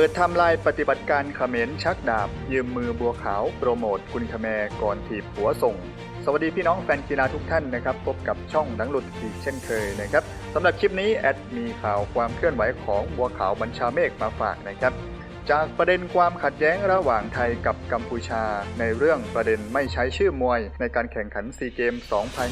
ปิดทำลายปฏิบัติการเขมรชักดาบ ยืมมือบัวขาว โปรโมทคุณคแมก่อนถีบหัวส่ง สวัสดีพี่น้องแฟนกีฬาทุกท่านนะครับ พบกับช่องดังหลุดอีกเช่นเคยนะครับสำหรับคลิปนี้แอดมีข่าวความเคลื่อนไหวของบัวขาวบัญชาเมฆมาฝากนะครับ จากประเด็นความขัดแย้งระหว่างไทยกับกัมพูชา ในเรื่องประเด็นไม่ใช้ชื่อมวย ในการแข่งขันซีเกม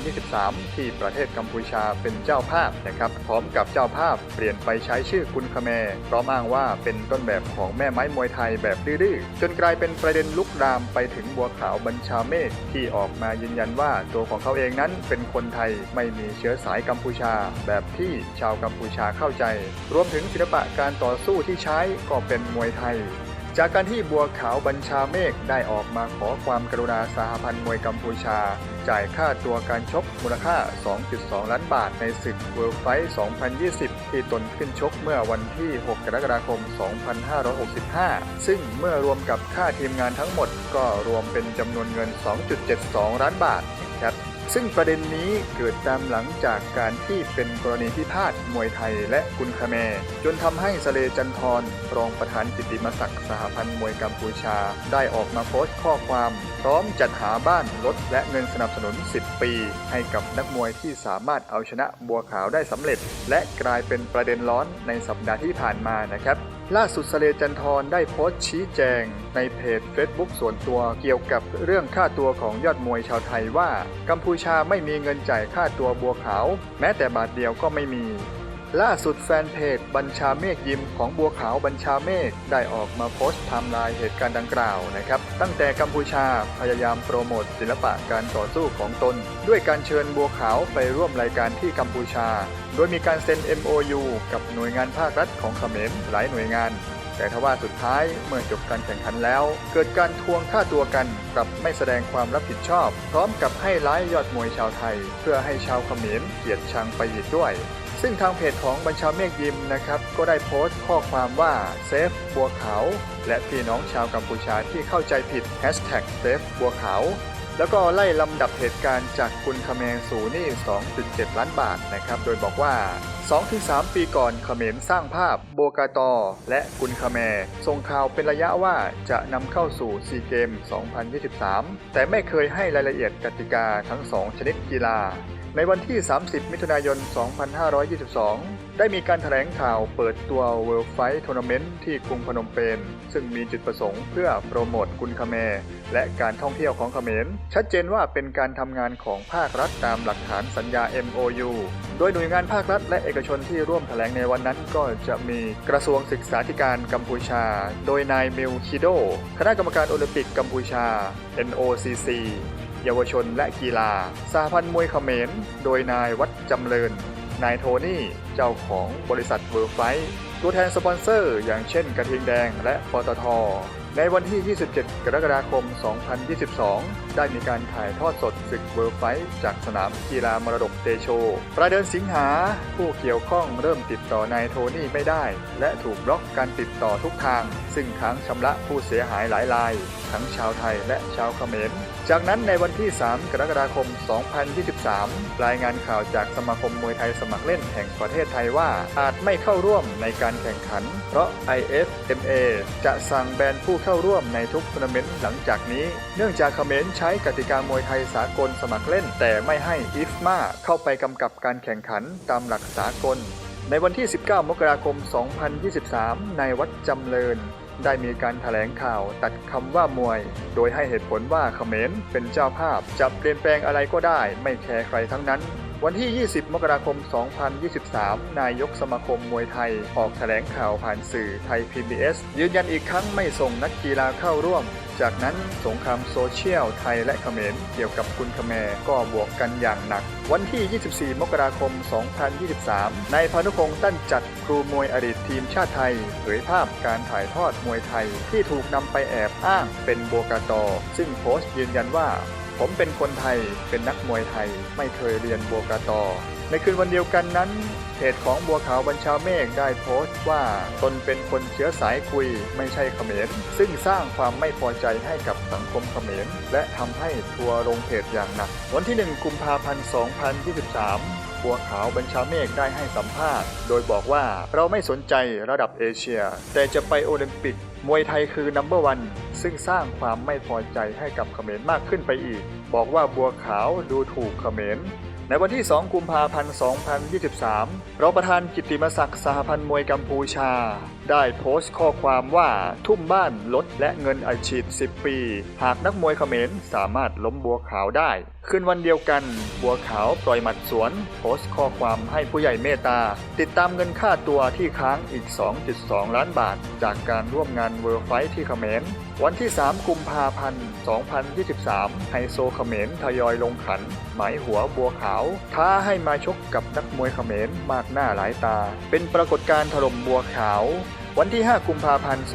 2023 ที่ประเทศกัมพูชาเป็นเจ้าภาพนะครับ พร้อมกับเจ้าภาพเปลี่ยนไปใช้ชื่อกุนคแมพร้อมอ้างว่าเป็นต้นแบบของแม่ไม้มวยไทยแบบดื้อจนกลายเป็นประเด็นลุกลามไปถึงบัวขาวบัญชาเมฆที่ออกมายืนยันว่าตัวของเขาเองนั้นเป็นคนไทยไม่มีเชื้อสายกัมพูชา แบบที่ชาวกัมพูชาเข้าใจ รวมถึงศิลปะการต่อสู้ที่ใช้ก็เป็นมวยไทย จากการที่บัวขาวบัญชาเมฆได้ออกมาขอความกรุณาสหพันธ์มวยกัมพูชา จ่ายค่าตัวการชกมูลค่า 2.2 ล้านบาทในศึก World Fight 2020 ที่ตนขึ้นชกเมื่อวันที่ 6 กรกฎาคม 2565 ซึ่งเมื่อรวมกับค่าทีมงานทั้งหมดก็รวมเป็นจำนวนเงิน 2.72 ล้านบาทครับ ซึ่งประเด็นนี้เกิดตามหลังจากการที่เป็นกรณีพิพาทมวยไทยและกุนคาแมจนทำให้สเลจันทรรองประธานกิติมศักดิ์สหพันธ์มวยกัมพูชา ได้ออกมาโพสต์ข้อความ พร้อมจัดหาบ้านรถและเงินสนับสนุน 10 ปี ให้กับนักมวยที่สามารถเอาชนะบัวขาวได้สำเร็จ และกลายเป็นประเด็นร้อนในสัปดาห์ที่ผ่านมานะครับ ล่าสุดสเลจันทรได้โพสต์ชี้แจงในเพจ Facebook ส่วนตัวเกี่ยวกับเรื่องค่าตัวของยอดมวยชาวไทยว่า กัมพูชาไม่มีเงินจ่ายค่าตัวบัวขาว แม้แต่บาทเดียวก็ไม่มี ล่าสุดแฟนเพจบัญชาเมฆยิมของบัวขาวบัญชาเมฆได้ออกมาโพสต์ไทม์ไลน์เหตุการณ์ดังกล่าวนะครับ ตั้งแต่กัมพูชาพยายามโปรโมทศิลปะการต่อสู้ของตน ด้วยการเชิญบัวขาวไปร่วมรายการที่กัมพูชา โดยมีการเซ็น MOU กับหน่วยงานภาครัฐของเขมรหลายหน่วยงานแต่ทว่าสุดท้ายเมื่อจบการแข่งขันแล้ว เกิดการทวงค่าตัวกันกลับไม่แสดงความรับผิดชอบ พร้อมกับให้ร้ายยอดมวยชาวไทย เพื่อให้ชาวเขมรเกลียดชังไปอีกด้วย ซึ่งทางเพจของบัญชาเมฆยิมนะครับ ก็ได้โพสต์ข้อความว่าเซฟบัวขาวและพี่น้องชาวกัมพูชาที่เข้าใจผิด Hashtag เซฟบัวขาวแล้วก็ไล่ลำดับเหตุการณ์จากคุณคาเมงสู่หนี่ 2.7 ล้านบาทนะครับ โดยบอกว่า 2-3 ปีก่อนเขมรสร้างภาพโบกาตอ และกุนคาแมส่งข่าวเป็นระยะว่าจะนำเข้าสู่ซีเกม 2023 แต่ไม่เคยให้รายละเอียดกติกาทั้ง 2 ชนิดกีฬา ในวันที่ 30 มิถุนายน 2522 ได้มีการแถลงข่าวเปิดตัว World Fight Tournament ที่กรุงพนมเปญ ซึ่งมีจุดประสงค์เพื่อโปรโมทกุนคาแมและการท่องเที่ยวของเขมร ชัดเจนว่าเป็นการทำงานของภาครัฐตามหลักฐานสัญญา MOU โดยหน่วยงานภาครัฐและเอกชนที่ร่วมแถลงในวันนั้นก็จะมีกระทรวงศึกษาธิการกัมพูชา โดยนายมิลคิโด คณะกรรมการโอลิมปิกกัมพูชา NOCC เยาวชนและกีฬาสหพันธ์มวยเขมร โดยนายวัดจำเริญ นายโทนี่ เจ้าของบริษัทเวิร์ไฟตัวแทนสปอนเซอร์อย่างเช่นกระทิงแดงและปตท ในวันที่ 27 กรกฎาคม 2022 ได้มีการถ่ายทอดสดศึกเวิร์ไฟจากสนามกีฬามรดกเตโช ประเดินสิงหา ผู้เกี่ยวข้องเริ่มติดต่อนายโทนี่ไม่ได้ และถูกบล็อกการติดต่อทุกทาง ซึ่งค้างชำระผู้เสียหายหลายราย ทั้งชาวไทยและชาวเขมร จากนั้นในวันที่ 3 กรกฎาคม 2023 รายงานข่าวจากสมาคมมวยไทยสมัครเล่นแห่งประเทศไทยว่า อาจไม่เข้าร่วมในการแข่งขัน เพราะ IFMA จะสั่งแบนผู้เข้าร่วมในทุกทัวร์นาเมนต์หลังจากนี้ เนื่องจากเขมรใช้กติกามวยไทยสากลสมัครเล่น แต่ไม่ให้ IFMA เข้าไปกำกับการแข่งขันตามหลักสากล ในวันที่ 19 มกราคม 2023 ในวัดจำเริญ ได้มีการถแถลงข่าวตัดคำว่ามวย โดยให้เหตุผลว่าเขมรเป็นเจ้าภาพจะเปลี่ยนแปลงอะไรก็ได้ ไม่แคร์ใครทั้งนั้น วันที่ 20 มกราคม 2023 นายกสมาคมมวยไทย ออกแถลงข่าวผ่านสื่อไทย PBS ยืนยันอีกครั้งไม่ส่งนักกีฬาเข้าร่วม จากนั้นสงครามโซเชียลไทยและเขมรเกี่ยวกับคุณขแมก็บวกกันอย่างหนัก วันที่ 24 มกราคม 2023 นายพานุพงษ์ตั้นจัดครูมวยอดีตทีมชาติไทยเผยภาพการถ่ายทอดมวยไทยที่ถูกนำไปแอบอ้างเป็นโบกาตอ ซึ่งโพสต์ยืนยันว่า ผมเป็นคนไทยเป็นนักมวยไทยไม่เคยเรียนบวกาตอ ในคืนวันเดียวกันนั้นเพจของบัวขาวบัญชาเมฆได้โพสต์ว่าตนเป็นคนเชื้อสายคุยไม่ใช่เขมร ซึ่งสร้างความไม่พอใจให้กับสังคมเขมร และทำให้ทัวร์ลงเพจอย่างหนัก วันที่ 1 กุมภาพันธ์ 2023 บัวขาวบัญชาเมฆได้ให้สัมภาษณ์ โดยบอกว่าเราไม่สนใจระดับเอเชีย แต่จะไปโอลิมปิก มวยไทยคือนัมเบอร์วันซึ่งสร้างความไม่พอใจให้กับเขมรมากขึ้นไปอีก บอกว่าบัวขาวดูถูกเขมรในวันที่ 2 กุมภาพันธ์ 2023 รองประธานกิตติมศักดิ์สหพันธ์มวยกัมพูชา ได้โพสต์ข้อความว่าทุ่มบ้านลดและเงินอัดฉีด 10 ปี หากนักมวยเขมรสามารถล้มบัวขาวได้คืนวันเดียวกัน บัวขาวปล่อยหมัดสวน โพสต์ข้อความให้ผู้ใหญ่เมตตา ติดตามเงินค่าตัวที่ค้างอีก 2.2 ล้านบาท จากการร่วมงานเวิร์ไฟที่เขมร วันที่ 3 กุมภาพันธ์ 2023 ไฮโซเขมรทยอยลงขัน หมายหัวบัวขาว ท้าให้มาชกกับนักมวยเขมรมากหน้าหลายตา เป็นปรากฏการณ์ถล่มบัวขาว วันที่ 5 กุมภาพันธ์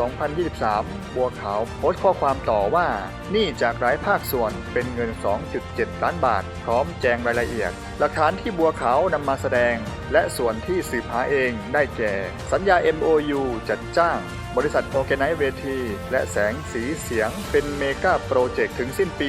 2023 บัวขาวโพสต์ข้อความต่อว่า นี้จากหลายภาคส่วนเป็นเงิน 2.7 ล้านบาท พร้อมแจงรายละเอียด หลักฐานที่บัวขาวนำมาแสดง และส่วนที่สืบหาเองได้แก่ สัญญา MOU จัดจ้าง บริษัทโอเคไนเวที และแสงสีเสียง เป็นเมกาโปรเจกต์ถึงสิ้นปี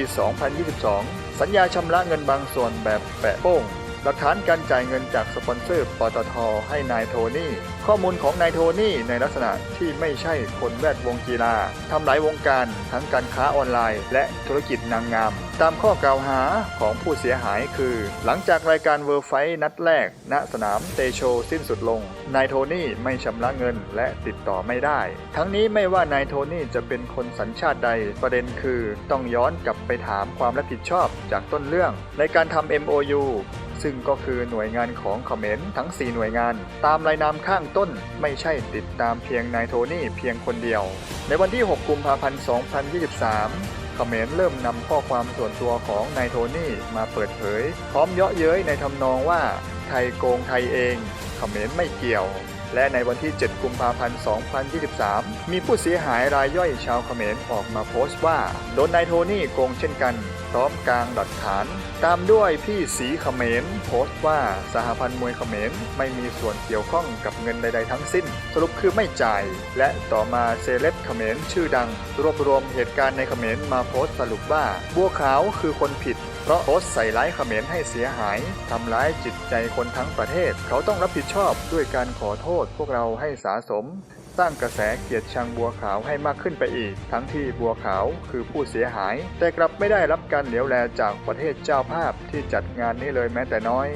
2022 สัญญาชำระเงินบางส่วนแบบแปะโป้ง หลักฐานการจ่ายเงินจากสปอนเซอร์ปตทให้นายโทนี่ ข้อมูลของนายโทนี่ในลักษณะที่ไม่ใช่คนแวดวงกีฬาทำหลายวงการทั้งการค้าออนไลน์ และธุรกิจนางงาม ตามข้อกล่าวหาของผู้เสียหายคือ หลังจากรายการเวิร์ไฟนัดแรก ณสนามเตโชสิ้นสุดลงนายโทนี่ไม่ชำระเงินและติดต่อไม่ได้ ทั้งนี้ไม่ว่านายโทนี่จะเป็นคนสัญชาติใดประเด็นคือ ต้องย้อนกลับไปถามความรับผิดชอบจากต้นเรื่อง ในการทำ MOU ซึ่งก็คือหน่วยงานของเขมรทั้ง 4 หน่วยงาน ตามรายนามข้างต้นไม่ใช่ติดตามเพียงนายโทนี่เพียงคนเดียว ในวันที่ 6 กุมภาพันธ์ 2023เขมรเริ่มนำข้อความส่วนตัวของนายโทนี่มาเปิดเผย พร้อมเยาะเย้ยในทำนองว่า ไทยโกงไทยเอง เขมรไม่เกี่ยว และในวันที่ 7 กุมภาพันธ์ 2023 มีผู้เสียหายรายย่อยชาวเขมรออกมาโพสต์ว่า โดนนายโทนี่โกงเช่นกัน พร้อมกลางหลักฐาน ตามด้วยพี่สีเขมรโพสต์ว่าสหพันธ์มวยเขมรไม่มีส่วนเกี่ยวข้องกับเงินใดๆทั้งสิ้น สรุปคือไม่จ่าย และต่อมาเซเลบเขมรชื่อดัง รวบรวมเหตุการณ์ในเขมรมาโพสต์สรุปว่าบัวขาวคือคนผิดเพราะโพสต์ใส่ร้ายเขมรให้เสียหายทำร้ายจิตใจคนทั้งประเทศ เขาต้องรับผิดชอบด้วยการขอโทษพวกเราให้สาสม สร้างกระแสเกลียดชังบัวขาวให้มากขึ้นไปอีก ทั้งที่บัวขาวคือผู้เสียหาย แต่กลับไม่ได้รับการเหลียวแลจากประเทศเจ้าภาพที่จัดงานนี้เลยแม้แต่น้อย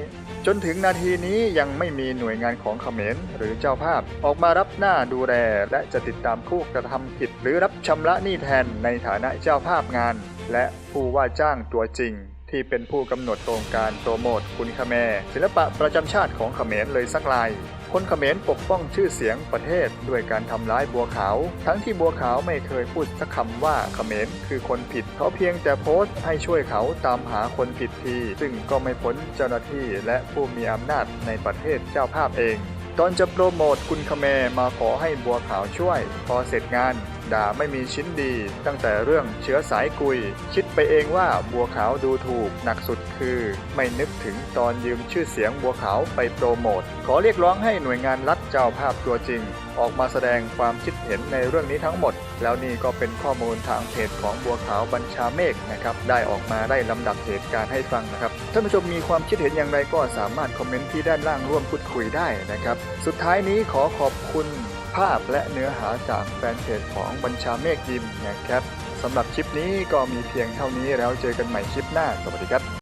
จนถึงนาทีนี้ยังไม่มีหน่วยงานของเขมรหรือเจ้าภาพ ออกมารับหน้าดูแลและจะติดตามผู้กระทำผิดหรือรับชำระหนี้แทนในฐานะเจ้าภาพงาน และผู้ว่าจ้างตัวจริง ที่เป็นผู้กำหนดโครงการโปรโมทคุณคาแมศิลปะประจำชาติของเขมรเลยสักลาย คนเขมรปกป้องชื่อเสียงประเทศด้วยการทำร้ายบัวขาว ทั้งที่บัวขาวไม่เคยพูดสักคำว่าเขมรคือคนผิด เขาเพียงแต่โพสต์ให้ช่วยเขาตามหาคนผิดที ซึ่งก็ไม่พ้นเจ้าหน้าที่และผู้มีอำนาจในประเทศเจ้าภาพเองตอนจะโปรโมทคุณคาแมรมาขอให้บัวขาวช่วย พอเสร็จงาน ด่าไม่มีชิ้นดี ตั้งแต่เรื่องเชื้อสายกุย คิดไปเองว่าบัวขาวดูถูก หนักสุด คือ ไม่นึกถึงตอนยืมชื่อเสียงบัวขาวไปโปรโมท ขอเรียกร้องให้หน่วยงานรัฐเจ้าภาพตัวจริง ออกมาแสดงความคิดเห็นในเรื่องนี้ทั้งหมด แล้วนี่ก็เป็นข้อมูลทางเพจของบัวขาวบัญชาเมฆนะครับได้ออกมาได้ลำดับเหตุการณ์ให้ฟังนะครับท่านผู้ชมมีความคิดเห็นอย่างไรก็สามารถคอมเมนต์ที่ด้านล่างร่วมพูดคุยได้นะครับ สุดท้ายนี้ขอขอบคุณภาพและเนื้อหาจากแฟนเพจของบัญชาเมฆยิมนะครับสำหรับคลิปนี้ก็มีเพียงเท่านี้แล้วเจอกันใหม่คลิปหน้า สวัสดีครับ